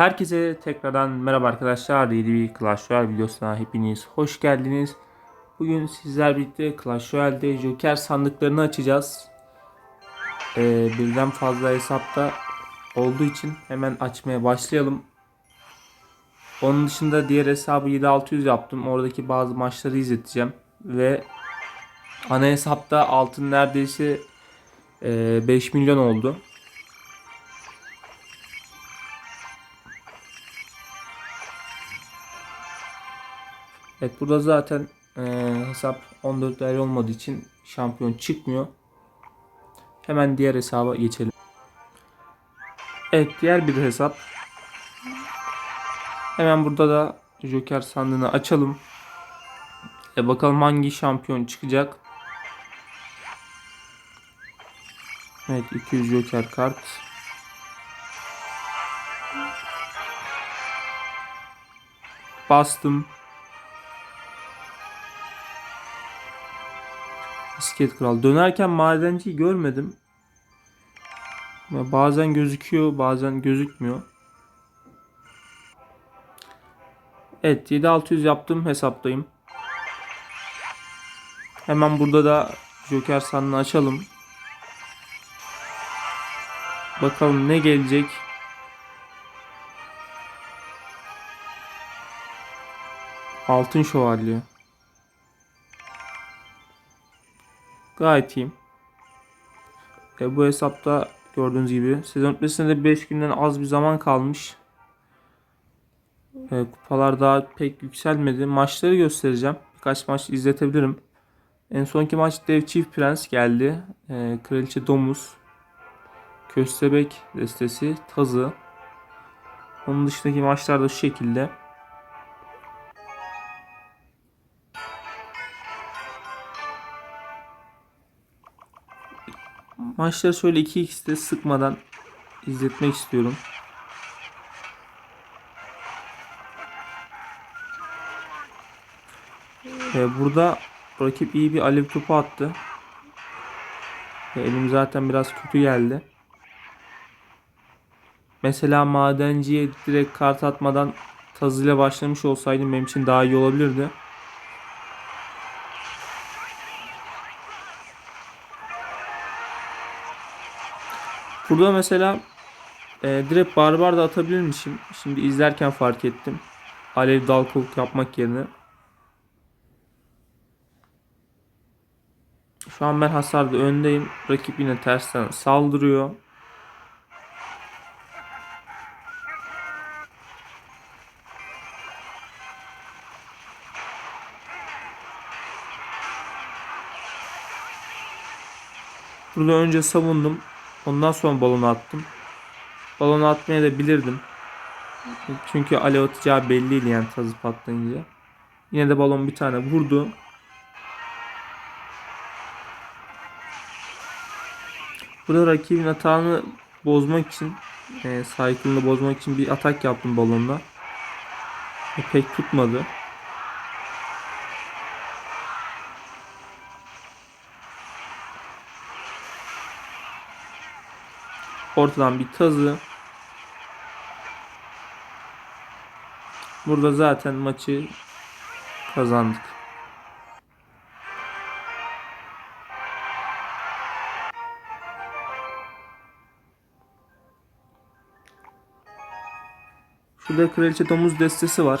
Herkese tekrardan merhaba arkadaşlar. Yeni bir Clash Royale videosuna hepiniz hoş geldiniz. Bugün sizler birlikte Clash Royale'de Joker sandıklarını açacağız. Ee, birden fazla hesapta olduğu için hemen açmaya başlayalım. Onun dışında diğer hesabı 7600 yaptım. Oradaki bazı maçları izleteceğim. Ve ana hesapta altın neredeyse e, 5 milyon oldu. Evet burada zaten e, hesap 14 değerli olmadığı için şampiyon çıkmıyor. Hemen diğer hesaba geçelim. Evet diğer bir hesap. Hemen burada da Joker sandığını açalım. E bakalım hangi şampiyon çıkacak. Evet 200 Joker kart. Bastım. Bisiklet kral. Dönerken madenciyi görmedim. Bazen gözüküyor, bazen gözükmüyor. Evet, 7600 yaptım hesaptayım. Hemen burada da Joker sandığını açalım. Bakalım ne gelecek. Altın şövalye. Gayet iyiyim. E, bu hesapta gördüğünüz gibi sezon bitmesine de 5 günden az bir zaman kalmış. E, kupalar daha pek yükselmedi. Maçları göstereceğim. Birkaç maç izletebilirim. En sonki maç Dev Çift Prens geldi. E, Kraliçe Domuz. Köstebek destesi. Tazı. Onun dışındaki maçlar da şu şekilde. Maçları şöyle 2x'te sıkmadan izletmek istiyorum. Ee, burada rakip iyi bir alev topu attı. Ee, elim zaten biraz kötü geldi. Mesela madenciye direkt kart atmadan tazıyla başlamış olsaydım benim için daha iyi olabilirdi. Burada mesela e, direkt barbar da atabilirmişim. Şimdi izlerken fark ettim. Alev dal yapmak yerine. Şu an ben hasarda öndeyim. Rakip yine tersten saldırıyor. Burada önce savundum. Ondan sonra balonu attım. Balonu atmaya da bilirdim. Çünkü alev atacağı belliydi yani tazı patlayınca. Yine de balon bir tane vurdu. Burada rakibin atağını bozmak için e, bozmak için bir atak yaptım balonla. E, pek tutmadı. Ortadan bir tazı. Burada zaten maçı kazandık. Şurada kraliçe domuz destesi var.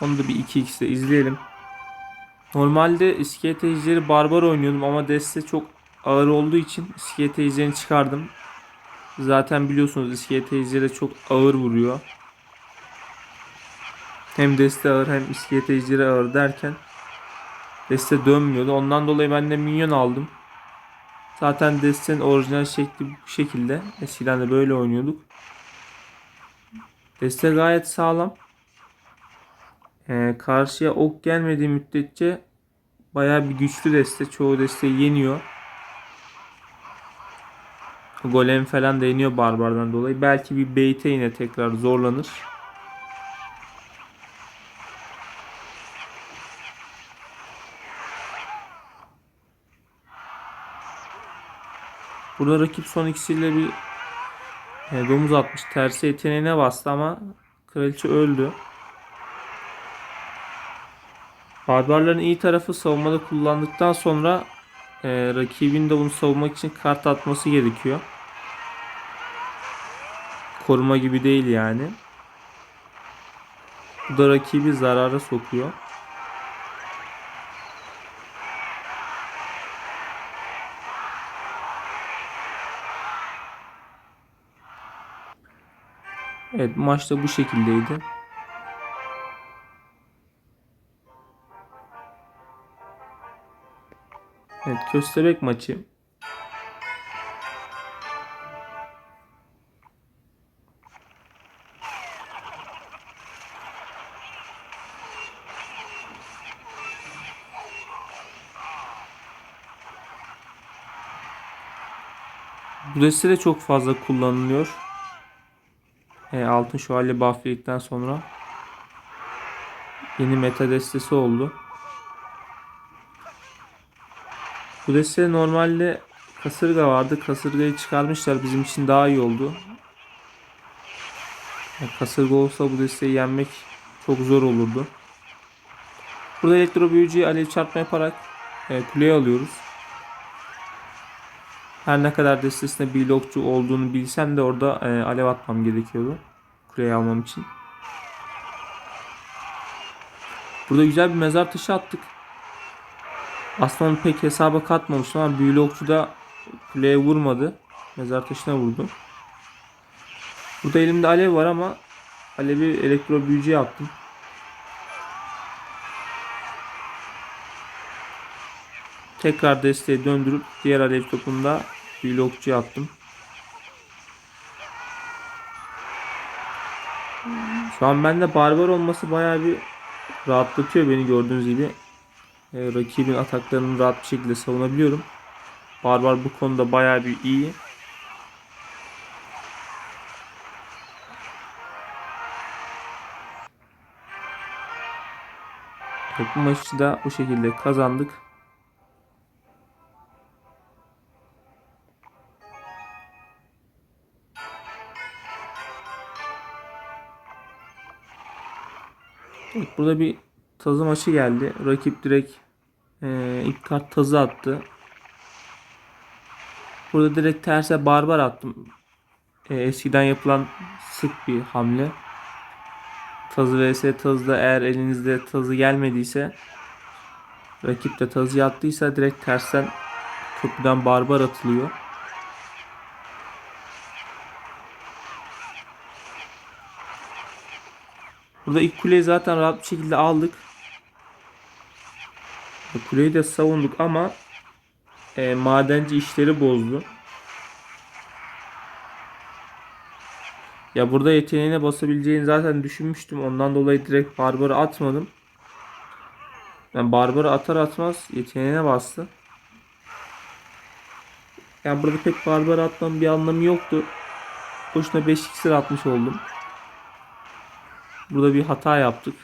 Onu da bir 2x'de izleyelim. Normalde iskelet ejderi barbar oynuyordum ama deste çok ağır olduğu için iskelet ejderini çıkardım. Zaten biliyorsunuz iskelet ejderi de çok ağır vuruyor. Hem deste ağır hem iskelet ejderi ağır derken deste dönmüyordu. Ondan dolayı ben de minyon aldım. Zaten destenin orijinal şekli bu şekilde. Eskiden de böyle oynuyorduk. Deste gayet sağlam. Ee, karşıya ok gelmediği müddetçe bayağı bir güçlü deste. Çoğu desteği yeniyor. Golem falan da yeniyor barbardan dolayı. Belki bir bait'e yine tekrar zorlanır. Burada rakip son ikisiyle bir e, domuz atmış. Tersi yeteneğine bastı ama kraliçe öldü. Barbarların iyi tarafı savunmada kullandıktan sonra e, rakibin de bunu savunmak için kart atması gerekiyor. Koruma gibi değil yani. Bu da rakibi zarara sokuyor. Evet maç da bu şekildeydi. Evet köstebek maçı. Bu deste de çok fazla kullanılıyor. E, altın şövalye buff yedikten sonra yeni meta destesi oldu. Bu deste normalde kasırga vardı. Kasırgayı çıkarmışlar. Bizim için daha iyi oldu. Yani kasırga olsa bu desteği yenmek çok zor olurdu. Burada elektro büyücüye alev çarpma yaparak e, kuleye alıyoruz. Her ne kadar destesinde bir blokçu olduğunu bilsem de orada e, alev atmam gerekiyordu. Kuleyi almam için. Burada güzel bir mezar taşı attık. Aslında onu pek hesaba katmamıştım ama büyülü okçu da kuleye vurmadı. Mezar taşına vurdu. Burada elimde alev var ama alevi elektro büyücüye attım. Tekrar desteği döndürüp diğer alev topunda büyülü okçuya attım. Şu an bende barbar olması bayağı bir rahatlatıyor beni gördüğünüz gibi. Ee, rakibin ataklarını rahat bir şekilde savunabiliyorum. Barbar bu konuda bayağı bir iyi. Bu maçı da bu şekilde kazandık. Burada bir tazı maçı geldi. Rakip direkt e, ilk kart tazı attı. Burada direkt terse barbar attım. E, eskiden yapılan sık bir hamle. Tazı vs tazıda eğer elinizde tazı gelmediyse rakip de tazı attıysa direkt tersten köprüden barbar atılıyor. Burada ilk kuleyi zaten rahat bir şekilde aldık. Kuleyi de savunduk ama e, madenci işleri bozdu. Ya burada yeteneğine basabileceğini zaten düşünmüştüm. Ondan dolayı direkt Barbar'ı atmadım. Ben Barbar'ı atar atmaz yeteneğine bastı. Yani burada pek Barbar'ı atmanın bir anlamı yoktu. Boşuna 5 iksir atmış oldum. Burada bir hata yaptık.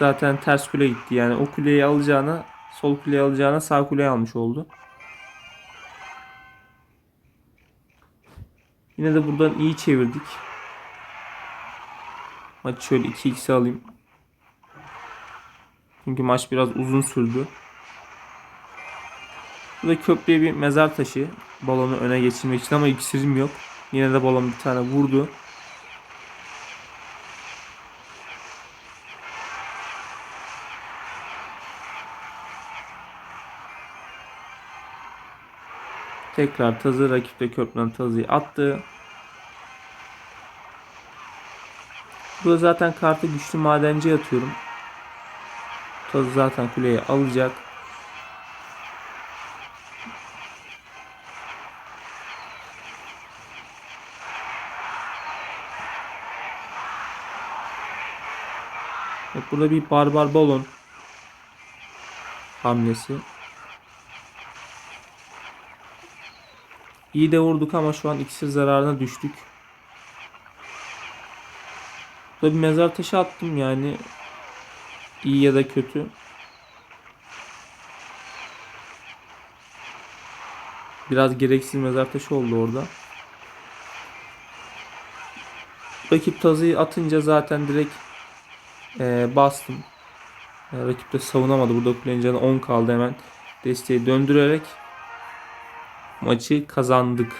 Zaten ters kule gitti. Yani o kuleyi alacağına sol kuleyi alacağına sağ kuleyi almış oldu. Yine de buradan iyi çevirdik. Maçı şöyle 2x alayım. Çünkü maç biraz uzun sürdü. Burada köprüye bir mezar taşı. Balonu öne geçirmek için ama iksirim yok. Yine de balon bir tane vurdu. Tekrar tazı rakipte köprüden tazıyı attı. Burada zaten kartı güçlü madenci atıyorum. Tazı zaten kuleye alacak. Evet, burada bir barbar balon hamlesi. İyi de vurduk ama şu an iksir zararına düştük. Burada bir mezar taşı attım yani. İyi ya da kötü. Biraz gereksiz mezar taşı oldu orada. Rakip tazıyı atınca zaten direkt e, bastım. E, rakip de savunamadı. Burada kulenin canı 10 kaldı hemen. Desteği döndürerek maçı kazandık.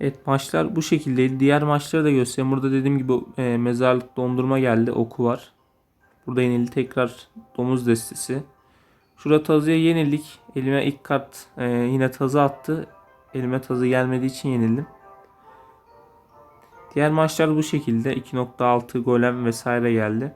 Evet maçlar bu şekildeydi. Diğer maçları da göstereyim. Burada dediğim gibi e, mezarlık dondurma geldi. Oku var. Burada yenildi tekrar domuz destesi. Şurada tazıya yenildik. Elime ilk kart e, yine tazı attı. Elime tazı gelmediği için yenildim. Diğer maçlar bu şekilde. 2.6 golem vesaire geldi.